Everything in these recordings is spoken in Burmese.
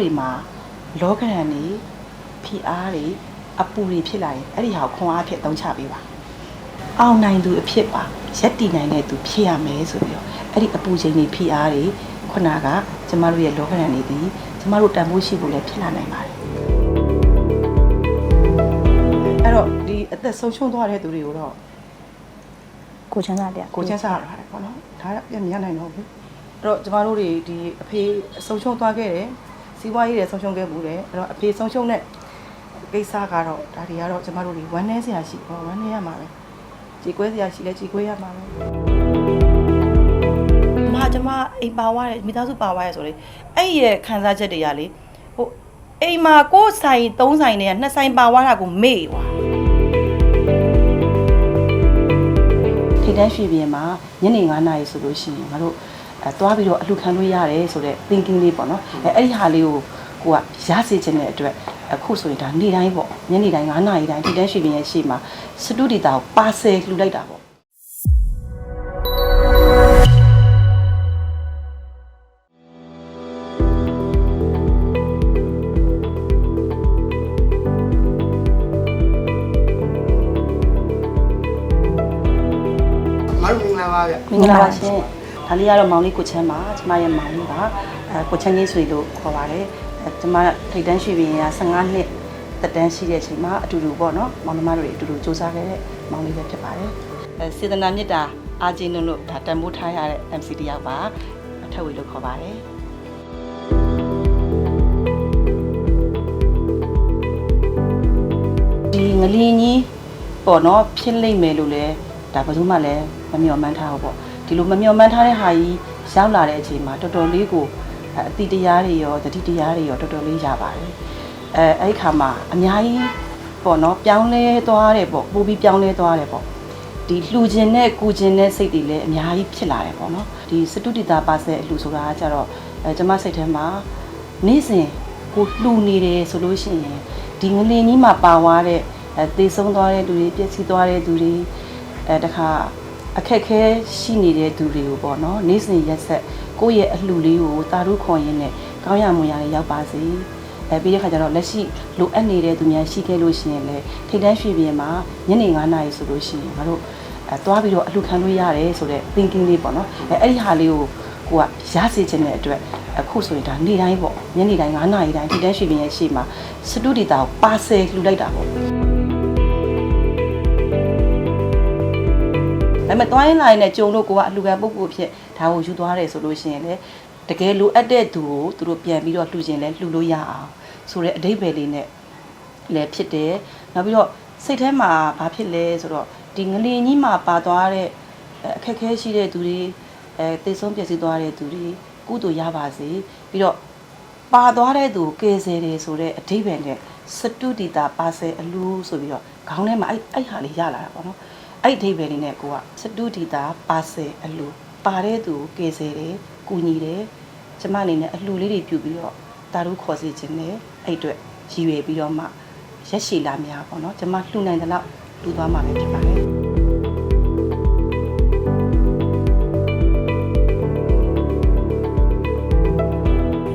တွေမှာလောကရန်နေဖိအားတွေအပူတွေဖြစ်လာရင်အဲ့ဒီဟာကိုခွန်အားဖြစ်သုံးချပေးပါအောင်နိုင်သူအဖြစ်ပါရက်တည်နိုင်တဲ့သူဖြစ်ရမယ်ဆိုပြီးတော့အဲ့ဒီအပူချိန်တွေဖိအားတွေခုနကကျမတို့ရဲ့လောကရန်နေသည်ကျမတို့တန်ဖိုးရှိဖို့လည်းဖြစ်လာနိုင်ပါတယ်အဲ့တော့ဒီအသက်ဆုံးရှုံးသွားတဲ့သူတွေကိုတော့ကိုချမ်းသာတရားကိုချင်းစားရတယ်ပေါ့နော်ဒါကပြန်မရနိုင်တော့ဘူးအဲ့တော့ကျမတို့တွေဒီအဖေဆုံးရှုံးသွားခဲ့တယ် စီးပွားရေးတွေဆုံးရှုံးခဲ့ဘူးတယ်အဲ့တော့အဖေဆုံးရှုံးတဲ့ကိစ္စကတော့ဒါတွေကတော့ကျမတို့တွေဝမ်းနည်းစရာရှိပေါ့ဝမ်းနည်းရမှာပဲကြည်ကွဲစရာရှိလဲကြည်ကွဲရမှာပဲမကျမအိမ်ပါသွားတယ်မိသားစုပါသွားရဲဆိုလေအဲ့ဒီရဲ့ခံစားချက်တွေကလေဟိုအိမ်မှာကိုယ်ဆိုင်သုံးဆိုင်တွေကနှစ်ဆိုင်ပါသွားတာကိုမေ့သွားထိတ်တန်းရွှေပြင်မှာညနေ9နာရီဆိုလို့ရှိရင်ငါတို့ အဲသွားပြီးတော့အလှခံလို့ရတယ်ဆိုတော့ thinking လေးပေါ့နော်အဲအဲ့ဒီဟာလေးကိုကိုကရစေချင်တဲ့အတွက်အခုဆိုရင်ဒါနေ့တိုင်းပေါ့ညနေတိုင်း9နာရီတိုင်းထိတ်တန်းရွှေပြင်ရဲ့ရှေ့မှာစတူဒီတာကိုပါဆယ်လှူလိုက်တာပေါ့မတို့မင်္ဂလာပါဗျမင်္ဂလာပါရှင် ဒါလေးကတော့မောင်လေးကိုချမ်းပါကျမရဲ့မောင်လေးပါအဲကိုချမ်းကြီးဆွေလို့ခေါ်ပါတယ်အဲကျမထိတ်တန်းရွှေပြင်က15နှစ်တက်တန်းရှိတဲ့အချိန်မှာအတူတူပေါ့နော်မောင်နှမတို့တွေအတူတူစူးစမ်းခဲ့တဲ့မောင်လေးပဲဖြစ်ပါတယ်အဲစေတနာမြတ်တာအာဂျင်းတို့လို့ဒါတန်ဖိုးထားရတဲ့ MC တယောက်ပါအထက်ဝေလို့ခေါ်ပါတယ်ဒီငလင်းကြီးပေါ့နော်ဖြစ်လိမ့်မယ်လို့လဲဒါဘယ်သူမှလည်းမမျှော်မှန်းထားဘူးပေါ့ ဒီလိုမမျှော်မှန်းထားတဲ့ဟာကြီးရောက်လာတဲ့အချိန်မှာတော်တော်လေးကိုအဲအတိတရားတွေရောတတိတရားတွေရောတော်တော်လေးရပါတယ်အဲအဲ့ဒီခါမှာအများကြီးပေါ့နော်ပြောင်းလဲသွားတယ်ပေါ့ပို့ပြီးပြောင်းလဲသွားတယ်ပေါ့ဒီလှူခြင်းနဲ့ကူခြင်းနဲ့စိတ်တွေလည်းအများကြီးဖြစ်လာတယ်ပေါ့နော်ဒီစတုတိတာပါဆယ်အလှူဆိုတာကကြတော့အဲကျွန်မစိတ်ထဲမှာနေ့စဉ်ကိုလှူနေတယ်ဆိုလို့ရှိရင်ဒီငလင်းကြီးမှာပါသွားတဲ့အဲသေဆုံးသွားတဲ့သူတွေပျက်စီးသွားတဲ့သူတွေအဲတခါ အခက်ခဲရှိနေတဲ့သူတွေကိုပေါ့နော်နေ့စဉ်ရက်ဆက်ကိုယ့်ရဲ့အလှူလေးကိုတာရုခွန်ရင်းနဲ့ကောင်းရမွန်ရလေးရောက်ပါစေအဲပြီးတဲ့ခါကျတော့လက်ရှိလိုအပ်နေတဲ့သူများရှိခဲ့လို့ရှိရင်လည်းထိတ်တန်းရွှေပြင်မှာညနေ9နာရီဆိုလို့ရှိရင်ငါတို့အဲသွားပြီးတော့အလှူခံလို့ရတယ်ဆိုတော့ thinking လေးပေါ့နော်အဲအဲ့ဒီဟာလေးကိုကိုကရစေချင်တဲ့အတွက်အခုဆိုရင်ဒါနေ့တိုင်းပေါ့ညနေတိုင်း9နာရီတိုင်းထိတ်တန်းရွှေပြင်ရဲ့ရှေ့မှာစတူဒီတာကိုပါဆယ်လှူလိုက်တာပေါ့ ဒါပေမဲ့တွိုင်းလိုင်းနဲ့ကြုံလို့ကိုကအလှူခံပုဂ္ဂိုလ်ဖြစ်ဒါကိုယူသွားတယ်ဆိုလို့ရှိရင်လေတကယ်လိုအပ်တဲ့သူကိုသူတို့ပြန်ပြီးတော့လှူခြင်းလဲလှူလို့ရအောင်ဆိုတဲ့အတိတ်ပဲလေးနဲ့လည်းဖြစ်တယ်နောက်ပြီးတော့စိတ်ထဲမှာဘာဖြစ်လဲဆိုတော့ဒီငလင်ကြီးမှာပါသွားတဲ့အဲအခက်အခဲရှိတဲ့သူတွေအဲတေဆုံးပျက်စီးသွားတဲ့သူတွေကုသိုလ်ရပါစေပြီးတော့ပါသွားတဲ့သူကိုကယ်ဆယ်တယ်ဆိုတဲ့အတိတ်ပဲနဲ့စတုတီတာပါဆယ်အလူဆိုပြီးတော့ခေါင်းထဲမှာအဲ့အဲ့ဟာလေးရလာတာပေါ့နော် အဲ့ဒီအဓိပ္ပာယ်လေးနဲ့ကိုကစတုဒီတာပါဆယ်အလှပါတဲ့သူကိုကေဆယ်တယ်ကူညီတယ်ကျမအနေနဲ့အလှလေးတွေပြုပြီးတော့တာတို့ခေါ်စီခြင်းနဲ့အဲ့အတွက်ရည်ရွယ်ပြီးတော့မှရက်ရှည်လာများပေါ့နော်ကျမလှူနိုင်တဲ့လောက်လှူသွားမှာပဲဖြစ်ပါတယ်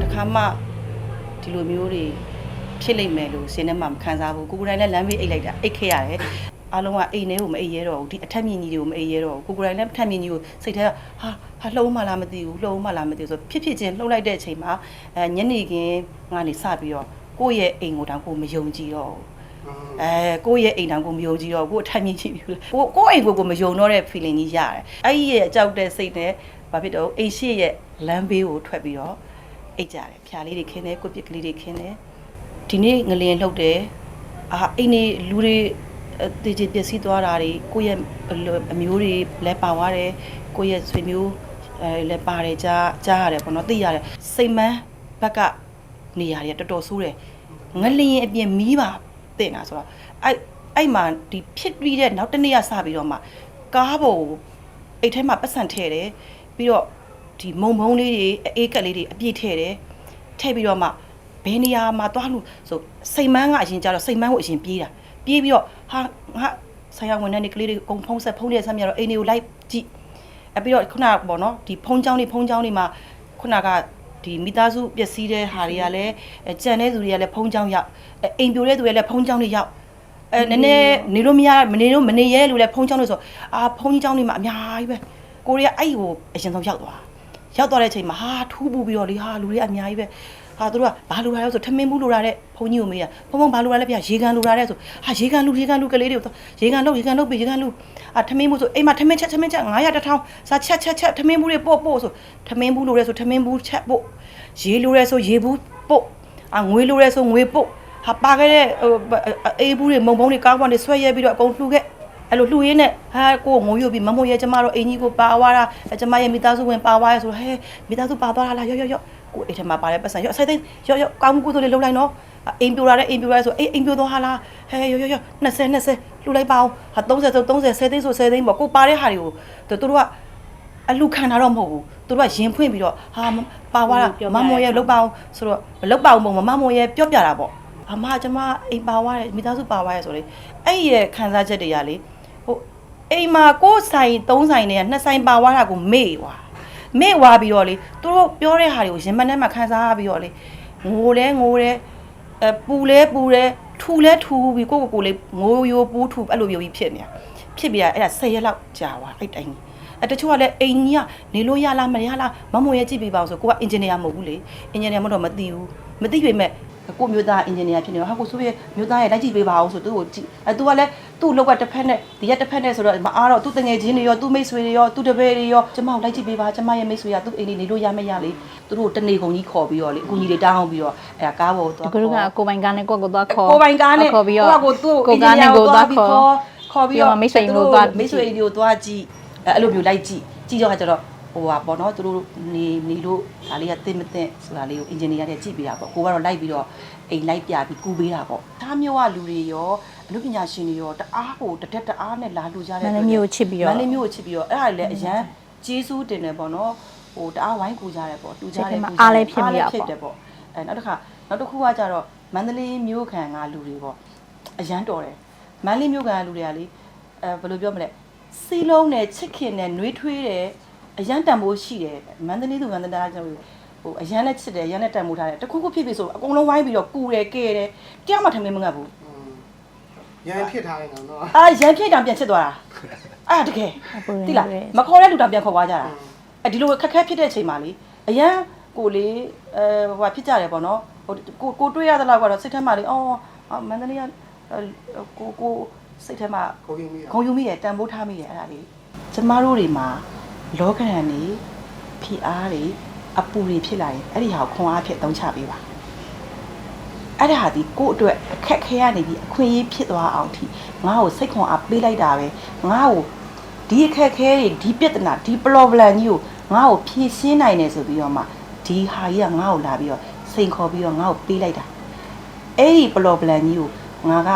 တခါမှဒီလိုမျိုးတွေဖြစ်လိမ့်မယ်လို့စဉ်းထဲမှာမခံစားဘူးကိုကိုယ်တိုင်လည်းလမ်းမေးအိတ်လိုက်တာအိတ်ခဲ့ရတယ် အားလုံးကအိမ်ထဲကိုမအိပ်ရဲတော့ဘူးဒီအထက်မြင့်ကြီးတွေကိုမအိပ်ရဲတော့ဘူးကိုကိုယ်တိုင်လည်းအထက်မြင့်ကြီးကိုစိတ်ထဲကဟာဟာလှုံးမှလားမသိဘူးလှုံးမှလားမသိဘူးဆိုဖြစ်ဖြစ်ချင်းလှုပ်လိုက်တဲ့အချိန်မှာအဲညနေခင်းကနေစပြီးတော့ကိုယ့်ရဲ့အိမ်ကိုတောင်ကိုမယုံကြည်တော့ဘူးအဲကိုယ့်ရဲ့အိမ်တောင်ကိုမယုံကြည်တော့ဘူးကိုယ်အထက်မြင့်ကြီးပြီကိုကိုယ့်အိမ်ကိုကိုမယုံတော့တဲ့ feeling ကြီးရတယ်အဲ့ဒီရဲ့အကြောက်တဲ့စိတ်နဲ့ဘာဖြစ်တော့အိမ်ရှိရဲ့လမ်းဘေးကိုထွက်ပြီးတော့အိတ်ကြတယ်ဖြာလေးတွေခင်းတယ်ကိုယ့်ပစ်ကလေးတွေခင်းတယ်ဒီနေ့ငလျင်လှုပ်တယ်အာအိမ်နေလူတွေ တည်ကြည်ပျက်စီးသွားတာတွေကိုယ့်ရဲ့အမျိုးတွေလည်းပါသွားတယ်ကိုယ့်ရဲ့ဆွေမျိုးအဲလည်းပါတယ်ကြားကြားရတယ်ပေါ့နော်သိရတယ်စိတ်မန်းဘက်ကနေရာတွေတော်တော်ဆိုးတယ်ငလျင်အပြင်မီးပါတင်တာဆိုတော့အဲ့အဲ့မှာဒီဖြစ်ပြီးတဲ့နောက်တစ်နေ့ကစပြီးတော့မှကားပေါ်ကိုအိတ်ထဲမှာပတ်စံထည့်တယ်ပြီးတော့ဒီမုံမုံလေးတွေအေးကက်လေးတွေအပြည့်ထည့်တယ်ထည့်ပြီးတော့မှဘယ်နေရာမှာသွားလို့ဆိုစိတ်မန်းကအရင်ကျတော့စိတ်မန်းကိုအရင်ပြေးတာ ပြေးပြီးတော့ဟာငါဆရာဝန်နဲ့နေကလေးတွေအကုန်ဖုံးဆက်ဖုံးရဆက်မြတော့အိမ်တွေကိုလိုက်ကြည့်အပြီးတော့ခုနကပေါ့နော်ဒီဖုံးချောင်းတွေဖုံးချောင်းတွေမှာခုနကဒီမိသားစုပျက်စီးတဲ့ဟာတွေကလည်းအဲကြံတဲ့သူတွေကလည်းဖုံးချောင်းရောက်အဲအိမ်ပြိုတဲ့သူတွေလည်းဖုံးချောင်းတွေရောက်အဲနည်းနည်းနေလို့မရမနေလို့မနေရဲလို့လည်းဖုံးချောင်းတွေဆိုအာဖုံးကြီးချောင်းတွေမှာအများကြီးပဲကိုရီးယားအဲ့ဟိုအရင်ဆုံးရောက်သွားရောက်သွားတဲ့အချိန်မှာဟာထူးပူပြီးတော့လေဟာလူတွေအများကြီးပဲ ဟာသူတို့ကဘာလူလာလဲဆိုထမင်းဘူးလူလာတဲ့ဘုန်းကြီးကိုမေးရဘုံဘုံဘာလူလာလဲပြရေကန်လူလာတဲ့ဆိုဟာရေကန်လူရေကန်လူကလေးတွေကိုရေကန်လို့ရေကန်လို့ပြီရေကန်လူအာထမင်းဘူးဆိုအိမ်မှာထမင်းချက်ထမင်းချက်900တစ်ထောင်စားချက်ချက်ချက်ထမင်းဘူးတွေပို့ပို့ဆိုထမင်းဘူးလိုရဲဆိုထမင်းဘူးချက်ပို့ရေလိုရဲဆိုရေဘူးပို့အာငွေလိုရဲဆိုငွေပို့ဟာပါခဲ့တဲ့ဟိုအေးဘူးတွေမုံဘုံတွေကောင်းပွားတွေဆွဲရဲပြီးတော့အကုန်လှူခဲ့အဲ့လိုလှူရင်းနဲ့ဟာကိုငိုရွပြီးမမို့ရဲကျမတို့အင်ကြီးကိုပါသွားတာကျမရဲ့မိသားစုဝင်ပါသွားရဲဆိုဟဲမိသားစုပါသွားတာလားရော့ရော့ရော့ ကိုအိမ်ထဲမှာပါတဲ့ပတ်စံရော့ဆိုင်သိရော့ရော့ကောင်းမှုကုသိုလ်လေးလုပ်လိုက်နော်အိမ်ပြိုလာတဲ့အိမ်ပြိုရဲဆိုအေးအိမ်ပြိုသွားဟာလားဟဲရော့ရော့ရော့20 20လှူလိုက်ပါအောင်ဟာ30ဆို30 10သိန်းဆို10သိန်းပေါ့ကိုပါတဲ့ဟာတွေကိုသူတို့ကအလူခံတာတော့မဟုတ်ဘူးသူတို့ကရင်ဖွင့်ပြီးတော့ဟာပါသွားတာမမော်ရဲ့လုတ်ပါအောင်ဆိုတော့မလုတ်ပါအောင်ပုံမမော်ရဲ့ပြော့ပြတာပေါ့အမကျမအိမ်ပါသွားတယ်မိသားစုပါသွားရဲဆိုလေအဲ့ဒီရဲ့ခံစားချက်တွေကလေဟိုအိမ်မှာကိုယ်ဆိုင်၃ဆိုင်နဲ့နှစ်ဆိုင်ပါသွားတာကိုမေ့သွား မေ့သွားပြီးတော့လေသူတို့ပြောတဲ့ဟာတွေကိုရင်မနှက်မှာခံစားပြီးတော့လေငိုလဲငိုတယ်အပူလဲပူတယ်ထူလဲထူပြီးကိုကိုကိုလေးငိုယိုပူးထူအဲ့လိုမျိုးကြီးဖြစ်နေတာဖြစ်ပြီးတာအဲ့ဒါ10ရက်လောက်ကြာသွားအဲ့တိုင်းအဲတချို့ကလည်းအိမ်ကြီးကနေလို့ရလားမရလားမမွန်ရဲ့ကြည့်ပေးပါအောင်ဆိုကိုကအင်ဂျင်နီယာမဟုတ်ဘူးလေအင်ဂျင်နီယာမဟုတ်တော့မသိဘူးမသိပေမဲ့ကိုမျိုးသားအင်ဂျင်နီယာဖြစ်နေတော့ဟာကိုဆိုရဲ့မျိုးသားရဲ့လိုက်ကြည့်ပေးပါအောင်ဆိုသူ့ကိုကြည့်အဲသူကလည်း သူ့လောက်ကတစ်ဖက်နဲ့ဒီကတစ်ဖက်နဲ့ဆိုတော့မအားတော့သူ့တငယ်ချင်းတွေရောသူ့မိတ်ဆွေတွေရောသူ့တပည့်တွေရောကျမကိုလိုက်ကြည့်ပေးပါကျမရဲ့မိတ်ဆွေကသူ့အိမ်နေနေလို့ရမရလေသူတို့တနေကုန်ကြီးခေါ်ပြီးတော့လေအကူကြီးတွေတောင်းပြီးတော့အဲကားပေါ်သွားဒီကကကိုပိုင်ကားနဲ့ကိုကိုသွားခေါ်ကိုပိုင်ကားနဲ့ခေါ်ပြီးတော့ကိုကကိုသူ့ကိုကားနဲ့ကိုသွားခေါ်ခေါ်ပြီးပြီးတော့တော့မိတ်ဆွေကိုသွားကြည့်မိတ်ဆွေကိုသွားကြည့်အဲအဲ့လိုမျိုးလိုက်ကြည့်ကြည့်တော့ကျတော့ဟိုပါပေါ့နော်သူတို့နေနေလို့ဒါလေးကတင်မတင်ဆိုတာလေးကိုအင်ဂျင်နီယာတွေကြည့်ပေးတာပေါ့ကိုကတော့လိုက်ပြီးတော့အိမ်လိုက်ပြပြီးကူပေးတာပေါ့ဒါမျိုးကလူတွေရော အမှုပညာရှင်တွေရောတအားကိုတတက်တအားနဲ့လာလူကြတဲ့မန္တလေးမြို့ကိုချစ်ပြီးတော့မန္တလေးမျိုးကိုချစ်ပြီးတော့အဲ့ဒါတွေလည်းအရန်ကျေးဇူးတင်တယ်ပေါ့နော်ဟိုတအားဝိုင်းကူကြတယ်ပေါ့တူကြတယ်စိတ်ထဲမှာကူအားလည်းဖြစ်မိတာပေါ့ဖြစ်တယ်ပေါ့အဲနောက်တစ်ခါနောက်တစ်ခုကကြတော့မန္တလေးမျိုးခံကလူတွေပေါ့အရန်တော်တယ်မန္တလေးမျိုးခံကလူတွေကလေအဲဘယ်လိုပြောမလဲစီလုံးနဲ့ချစ်ခင်နဲ့နှွေးထွေးတယ်အရန်တန်ဖိုးရှိတယ်မန္တလေးသူမန္တလေးကျွန်တော်ဟိုအရန်နဲ့ချစ်တယ်အရန်နဲ့တန်ဖိုးထားတယ်တခုခုဖြစ်ပြီဆိုအကုန်လုံးဝိုင်းပြီးတော့ကူတယ်ကဲတယ်တရားမှထမင်းမငတ်ဘူး ရန်ဖြစ်ထားတယ်နော်အာရန်ပြည့်တောင်ပြန်ချစ်သွားတာအာတကယ်အပူရင်းတိလားတွေမခေါ်တဲ့လူတောင်ပြန်ခေါ်သွားကြတာအဲဒီလိုခက်ခဲဖြစ်တဲ့အချိန်မှာလေအရန်ကိုလေအဲဟိုဖြစ်ကြတယ်ပေါ့နော်ဟိုကိုကိုတွေးရသလောက်ကတော့စိတ်ထဲမှာလေအော်မန္တလေးကကိုကိုစိတ်ထဲမှာကိုကြီးမိရဂုံယူမိတယ်တန်ဖိုးထားမိတယ်အဲ့ဒါလေးကျမတို့တွေမှာလောကရန်နေဖိအားတွေအပူတွေဖြစ်လာရင်အဲ့ဒီဟာကိုခွန်အားဖြစ်သုံးချပေးပါ အဲ့ဒါဟာဒီကို့အတွက်အခက်ခဲရနေပြီးအခွင့်အရေးဖြစ်သွားအောင်ထိငါ့ကိုစိတ်ခွန်အားပေးလိုက်တာပဲငါ့ကိုဒီအခက်ခဲတွေဒီပြဿနာဒီ problem ကြီးကိုငါ့ကိုဖြေရှင်းနိုင်တယ်ဆိုပြီးတော့မှဒီဟာကြီးကငါ့ကိုလာပြီးတော့စိန်ခေါ်ပြီးတော့ငါ့ကိုပေးလိုက်တာအဲ့ဒီ problem ကြီးကိုငါက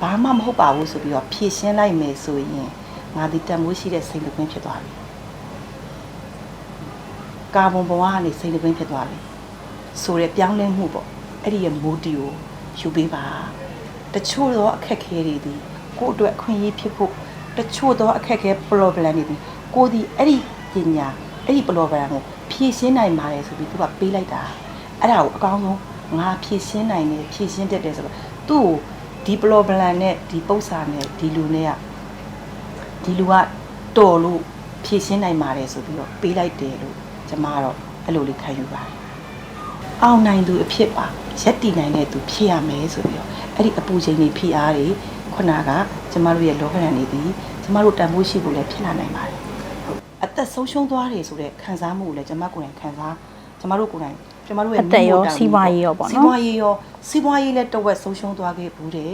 ဘာမှမဟုတ်ပါဘူးဆိုပြီးတော့ဖြည့်ရှင်းလိုက်မယ်ဆိုရင်ငါဒီတန်မိုးရှိတဲ့စိတ်တကွင်းဖြစ်သွားပြီကာဘွန်ဘဝကနေစိတ်တကွင်းဖြစ်သွားပြီဆိုရဲပြောင်းလဲမှုပေါ့ အဲ့ဒီရဲ့မိုးတီကိုယူပေးပါတချို့သောအခက်ခဲတွေဒီကိုယ့်အတွက်အခွင့်အရေးဖြစ်ဖို့တချို့သောအခက်ခဲ problem တွေဒီကိုဒီအဲ့ဒီပညာအဲ့ဒီ problem ကိုဖြည့်ရှင်းနိုင်ပါတယ်ဆိုပြီးသူကပေးလိုက်တာအဲ့ဒါကိုအကောင်းဆုံးငါဖြည့်ရှင်းနိုင်တယ်ဖြည့်ရှင်းတတ်တယ်ဆိုတော့သူ့ကိုဒီ problem နဲ့ဒီပု္ပ္ပာနဲ့ဒီလူနဲ့ကဒီလူကတော်လို့ဖြည့်ရှင်းနိုင်ပါတယ်ဆိုပြီးတော့ပေးလိုက်တယ်လို့ကျမကတော့အဲ့လိုလေးခံယူပါတယ်။ အောင်နိုင်သူအဖြစ်ပါရက်တည်နိုင်တဲ့သူဖြစ်ရမယ်ဆိုပြီးတော့အဲ့ဒီအပူချိန်တွေဖိအားတွေခုနကကျမတို့ရဲ့လောကရန်တွေဒီကျမတို့တန်ဖိုးရှိဖို့လည်းဖြစ်လာနိုင်ပါတယ်။အသက်ဆုံးရှုံးသွားတယ်ဆိုတဲ့ခံစားမှုကိုလည်းကျမကိုယ်တိုင်ခံစားကျမတို့ကိုယ်တိုင်ကျမတို့ရဲ့အသက်ရောနှုတ်စီးပွားရေးရောပေါ့နော်စီးပွားရေးရောစီးပွားရေးလည်းတဝက်ဆုံးရှုံးသွားခဲ့ဘူးတဲ့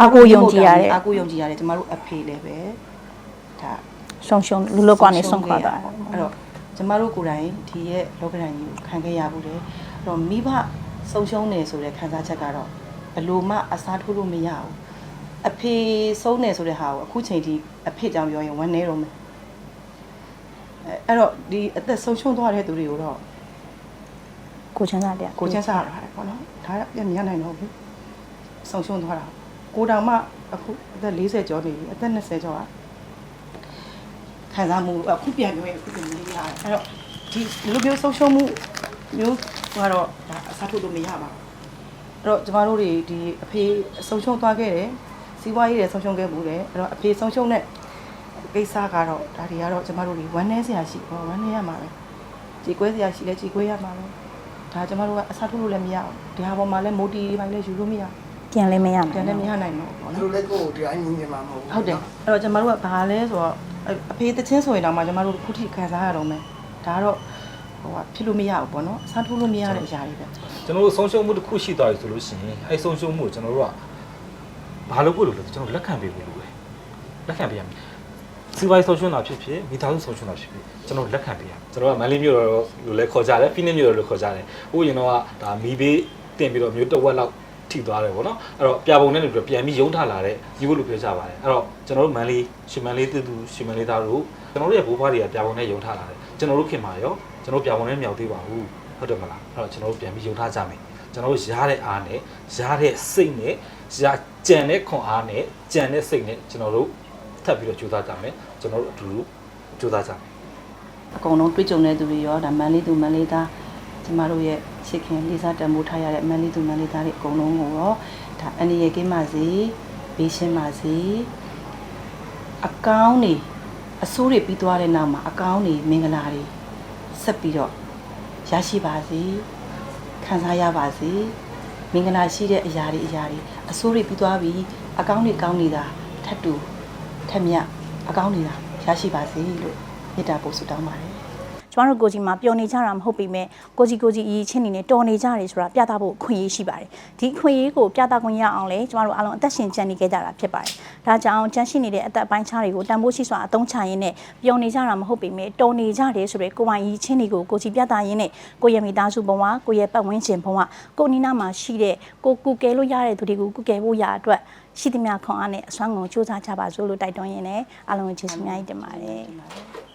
အားကိုးယုံကြည်ရတဲ့အားကိုးယုံကြည်ရတယ်ကျမတို့အဖေလည်းပဲဒါဆုံးရှုံးလူလောကနေဆုံးခွာတာအဲ့တော့ ကျမတို့ကိုယ်တိုင်ဒီရဲ့လောကဒဏ်ကြီးကိုခံခဲ့ရဘူးတယ်အဲ့တော့မိဘဆုံးရှုံးနေဆိုတဲ့ခံစားချက်ကတော့ဘယ်လို့မှအစားထိုးလို့မရဘူးအဖေဆုံးနေဆိုတဲ့ဟာကိုအခုချိန်ထိအဖေကြောင့်ပြောရင်ဝမ်းနေတော့မယ်အဲ့အဲ့တော့ဒီအသက်ဆုံးရှုံးသွားတဲ့သူတွေကိုတော့ကိုချမ်းသာတရားကိုချင်းစားရတယ်ပေါ့နော်ဒါကပြန်မရနိုင်တော့ဘူးဆုံးရှုံးသွားတာကိုတောင်မှအခုအသက်40ကျော်နေပြီအသက်20ကျော်က ခံစားမှုအခုပြန်ပြောရင်အခုပြန်လေးရတယ်အဲ့တော့ဒီလိုမျိုးဆုံးရှုံးမှုမျိုးကတော့ဒါအစားထိုးလို့မရပါဘူးအဲ့တော့ကျမတို့တွေဒီအဖေဆုံးရှုံးသွားခဲ့တယ်စီးပွားရေးတွေဆုံးရှုံးခဲ့မှုတယ်အဲ့တော့အဖေဆုံးရှုံးတဲ့ကိစ္စကတော့ဒါတွေကတော့ကျမတို့တွေဝမ်းနည်းစရာရှိပေါ့ဝမ်းနည်းရမှာပဲကြေကွဲစရာရှိလဲကြေကွဲရမှာပဲဒါကျမတို့ကအစားထိုးလို့လည်းမရဘူးဒီဟာပေါ်မှာလည်းမိုတီပိုင်းလည်းယူလို့မရဘူးပြန်လဲမရနိုင်ပြန်လည်းမရဘူးနိုင်တော့ဘူးပေါ့သူနော်လည်းကိုယ်ကိုတရားညီညီမှာမဟုတ်ဘူးဟုတ်တယ်အဲ့တော့ကျမတို့ကဘာလဲဆိုတော့ အဲ့အဖေတချင်းဆိုရင်တော့မှကျမတို့ခုထိခံစားရတော့မယ်ဒါကတော့ဟိုကဖြစ်လို့မရဘူးပေါ့နော်အစားထိုးလို့မရတဲ့အရာတွေပဲကျွန်တော်တို့ဆုံးရှုံးမှုတစ်ခုရှိသွားပြီဆိုလို့ရှိရင်အဲဆုံးရှုံးမှုကိုကျွန်တော်တို့ကဘာလို့ကိုလို့လဲကျွန်တော်လက်ခံပေးဖို့လိုတယ်လက်ခံပေးရမယ်စီဝိုင်းဆုံးရှုံးတာဖြစ်ဖြစ်မိသားစုဆုံးရှုံးတာဖြစ်ဖြစ်ကျွန်တော်လက်ခံပေးရကျွန်တော်ကမန်လေးမျိုးတော်လို့လည်းခေါ်ကြတယ်ဖိနစ်မျိုးတော်လို့ခေါ်ကြတယ်ဟိုရင်တော့ကဒါမီဘေးတင်ပြီးတော့မျိုးတစ်ဝက်လောက် ထိသွားတယ်ပေါ့နော်အဲ့တော့ပြပုံနဲ့နေပြီးတော့ပြန်ပြီးရုံးထလာတဲ့ညီဖို့လို့ပြောကြပါတယ်အဲ့တော့ကျွန်တော်တို့မန်လေးရှင်မန်လေးတူတူရှင်မန်လေးသားတို့ကျွန်တော်တို့ရဲ့ဘိုးဘွားတွေကပြပုံနဲ့ရုံးထလာတယ်ကျွန်တော်တို့ခင်မှာရောကျွန်တော်တို့ပြပုံနဲ့မြောက်သေးပါဘူးဟုတ်တယ်မလားအဲ့တော့ကျွန်တော်တို့ပြန်ပြီးရုံးထကြမယ်ကျွန်တော်တို့ရားတဲ့အားနဲ့ရားတဲ့စိတ်နဲ့ရာကြံတဲ့ခွန်အားနဲ့ကြံတဲ့စိတ်နဲ့ကျွန်တော်တို့ထပ်ပြီးတော့ကြိုးစားကြမယ်ကျွန်တော်တို့အတူတူကြိုးစားကြမယ်အကုန်လုံးတွေ့ကြုံတဲ့သူတွေရောဒါမန်လေးသူမန်လေးသားကျမတို့ရဲ့ ချစ်ခင်လေးစားတန်ဖိုးထားရတဲ့မန်လေးသူမန်လေးသားတွေအကုန်လုံးကိုရောဒါအန်ဒီရဲ့ကင်းပါစေဘေးရှင်းပါစေအကောင်းနေအဆိုးတွေပြီးသွားတဲ့နောက်မှာအကောင်းနေမင်္ဂလာတွေဆက်ပြီးတော့ရရှိပါစေခံစားရပါစေမင်္ဂလာရှိတဲ့အရာတွေအရာတွေအဆိုးတွေပြီးသွားပြီးအကောင်းတွေကောင်းနေတာထပ်တူထက်မြတ်အကောင်းနေတာရရှိပါစေလို့မေတ္တာပို့ဆုတောင်းပါတယ် ကျမတို့ကိုကြီးမှာပျော်နေကြတာမဟုတ်ပေမဲ့ကိုကြီးကိုကြီးအရေးချင်းနေနဲ့တော်နေကြတယ်ဆိုတာပြသဖို့အခွင့်အရေးရှိပါတယ်ဒီအခွင့်အရေးကိုပြသခွင့်ရအောင်လဲကျမတို့အားလုံးအသက်ရှင်ကြံနေခဲ့ကြတာဖြစ်ပါတယ်ဒါကြောင့်ကြံရှိနေတဲ့အသက်ပိုင်းခြားတွေကိုတန်ဖိုးရှိစွာအသုံးချရင်းနဲ့ပျော်နေကြတာမဟုတ်ပေမဲ့တော်နေကြတယ်ဆိုတဲ့ကိုယ်ပိုင်ရေးချင်းတွေကိုကိုကြီးပြသရင်းနဲ့ကိုယ့်ရဲ့မိသားစုဘဝကိုယ့်ရဲ့ပတ်ဝန်းကျင်ဘဝကိုယ်နီးနားမှာရှိတဲ့ကိုကူကဲလို့ရတဲ့သူတွေကိုကူကဲဖို့ရအတွက်ရှိသမျှခွန်အားနဲ့အစွမ်းကုန်စူးစမ်းကြပါစို့လို့တိုက်တွန်းရင်းနဲ့အားလုံးကိုကျေးဇူးအများကြီးတင်ပါတယ်